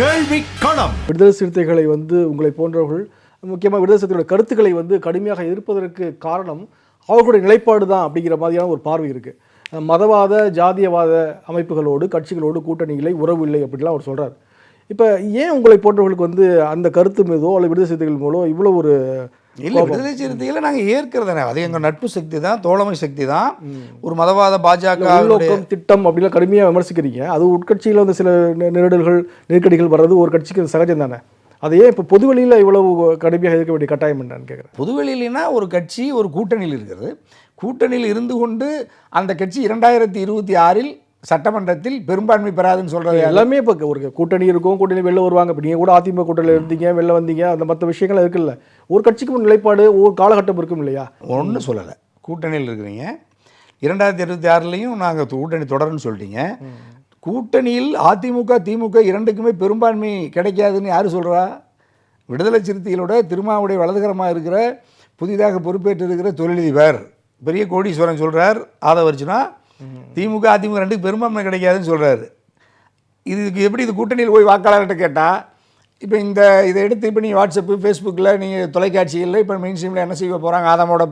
கேள்வி களம் விடுதலை சிறுத்தைகளை வந்து உங்களை போன்றவர்கள் முக்கியமாக விடுதலை சிறுத்தைகளோட கருத்துக்களை வந்து கடுமையாக எதிர்ப்பதற்கு காரணம் அவர்களுடைய நிலைப்பாடு தான் அப்படிங்கிற மாதிரியான ஒரு பார்வை இருக்குது மதவாத ஜாதியவாத அமைப்புகளோடு கட்சிகளோடு கூட்டணி இல்லை உறவு இல்லை அப்படிலாம் அவர் சொல்கிறார் இப்போ ஏன் உங்களை போன்றவர்களுக்கு வந்து அந்த கருத்து மீதோ அல்லது விடுதலை சிறுத்தைகள் மூலம் இவ்வளோ ஒரு இல்லை விடுதலை சிறுத்தைகளை நாங்கள் ஏற்கிறதானே அது எங்கள் நட்பு சக்தி தான் தோழமை சக்தி தான். ஒரு மதவாத பாஜக திட்டம் அப்படிலாம் கடுமையாக விமர்சிக்கிறீங்க. அது உட்கட்சியில் வந்து சில நெருடல்கள் நெருக்கடிகள் வர்றது ஒரு கட்சிக்கு சகஜம் தானே. அதை ஏன் இப்போ பொதுவெளியில் இவ்வளவு கடுமையாக எதிர்க்க வேண்டிய கட்டாயம் என்னன்னு கேட்குறேன் பொதுவெளியிலனா ஒரு கட்சி ஒரு கூட்டணியில் இருக்கிறது. கூட்டணியில் இருந்து கொண்டு அந்த கட்சி இரண்டாயிரத்தி இருபத்தி ஆறில் சட்டமன்றத்தில் பெரும்பான்மை பெறாதுன்னு சொல்கிறது எல்லாமே இப்போ ஒரு கூட்டணி இருக்கும் கூட்டணி வெளில வருவாங்க. இப்போ நீங்கள் கூட அதிமுக கூட்டணியில் இருந்தீங்க வெளில வந்தீங்க அந்த மற்ற விஷயங்கள் இருக்குல்ல. ஒரு கட்சிக்கு ஒரு நிலைப்பாடு ஒரு காலகட்டம் இருக்கும் இல்லையா? ஒன்றும் சொல்லலை. கூட்டணியில் இருக்கிறீங்க. இரண்டாயிரத்தி இருபத்தி ஆறுலேயும் நாங்கள் கூட்டணி தொடருன்னு சொல்லிட்டீங்க. கூட்டணியில் அதிமுக திமுக இரண்டுக்குமே பெரும்பான்மை கிடைக்காதுன்னு யார் சொல்கிறா விடுதலை சிறுத்தைகளோட திருமாவுடைய வலதுகரமாக இருக்கிற புதிதாக பொறுப்பேற்று இருக்கிற தொழிலதிபர் பெரிய கோடீஸ்வரன் சொல்கிறார் ஆதவர்ச்சுனா திமுக அதிமுக ரெண்டுக்கு பெரும்பான்மை கிடைக்காதுன்னு சொல்கிறாரு இதுக்கு எப்படி இது கூட்டணியில் போய் வாக்காளர்கிட்ட கேட்டால் இப்போ இந்த இதை எடுத்து இப்போ நீ வாட்ஸ்அப்பு ஃபேஸ்புக்கில் நீங்கள் தொலைக்காட்சிகளில் இப்போ மெயின் ஸ்ட்ரீமில் என்ன செய்ய போகிறாங்க ஆதாமோட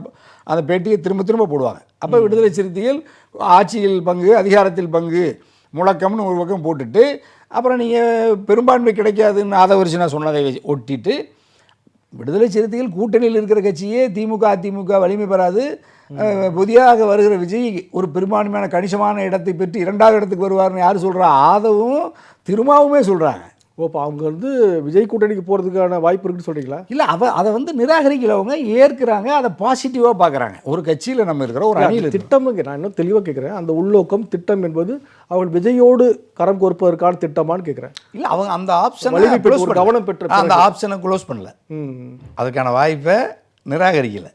அந்த பேட்டியை திரும்ப திரும்ப போடுவாங்க. அப்போ விடுதலை சிறுத்தைகள் ஆட்சியில் பங்கு அதிகாரத்தில் பங்கு முழக்கம்னு ஒரு பக்கம் போட்டுட்டு அப்புறம் நீங்கள் பெரும்பான்மை கிடைக்காதுன்னு ஆதவரிசனா சொன்னதை ஒட்டிட்டு விடுதலை சிறுத்தைகள் கூட்டணியில் இருக்கிற கட்சியே திமுக அதிமுக வலிமை பெறாது. புதியாக வருகிற விஜய் ஒரு பெரும்பான்மையான கணிசமான இடத்தை பெற்று இரண்டாவது இடத்துக்கு வருவார்னு யார் சொல்கிறா ஆதவும் திருமாவுமே சொல்கிறாங்க ஓ இப்போ அவங்க வந்து விஜய் கூட்டணிக்கு போகிறதுக்கான வாய்ப்பு இருக்குன்னு சொல்கிறீங்களா இல்லை அவ அதை வந்து நிராகரிக்கிறவங்க ஏற்கிறாங்க அதை பாசிட்டிவாக பார்க்குறாங்க ஒரு கட்சியில் நம்ம இருக்கிற ஒரு அணியில். திட்டமுங்க நான் இன்னும் தெளிவாக கேட்குறேன் அந்த உள்நோக்கம் திட்டம் என்பது அவர்கள் விஜயோடு கரம் கோர்ப்பதற்கான திட்டமான்னு கேட்குறேன் இல்லை அவங்க அந்த ஆப்ஷனை கவனம் பெற்ற அந்த ஆப்ஷனை க்ளோஸ் பண்ணல. ம். அதுக்கான வாய்ப்பை நிராகரிக்கலை.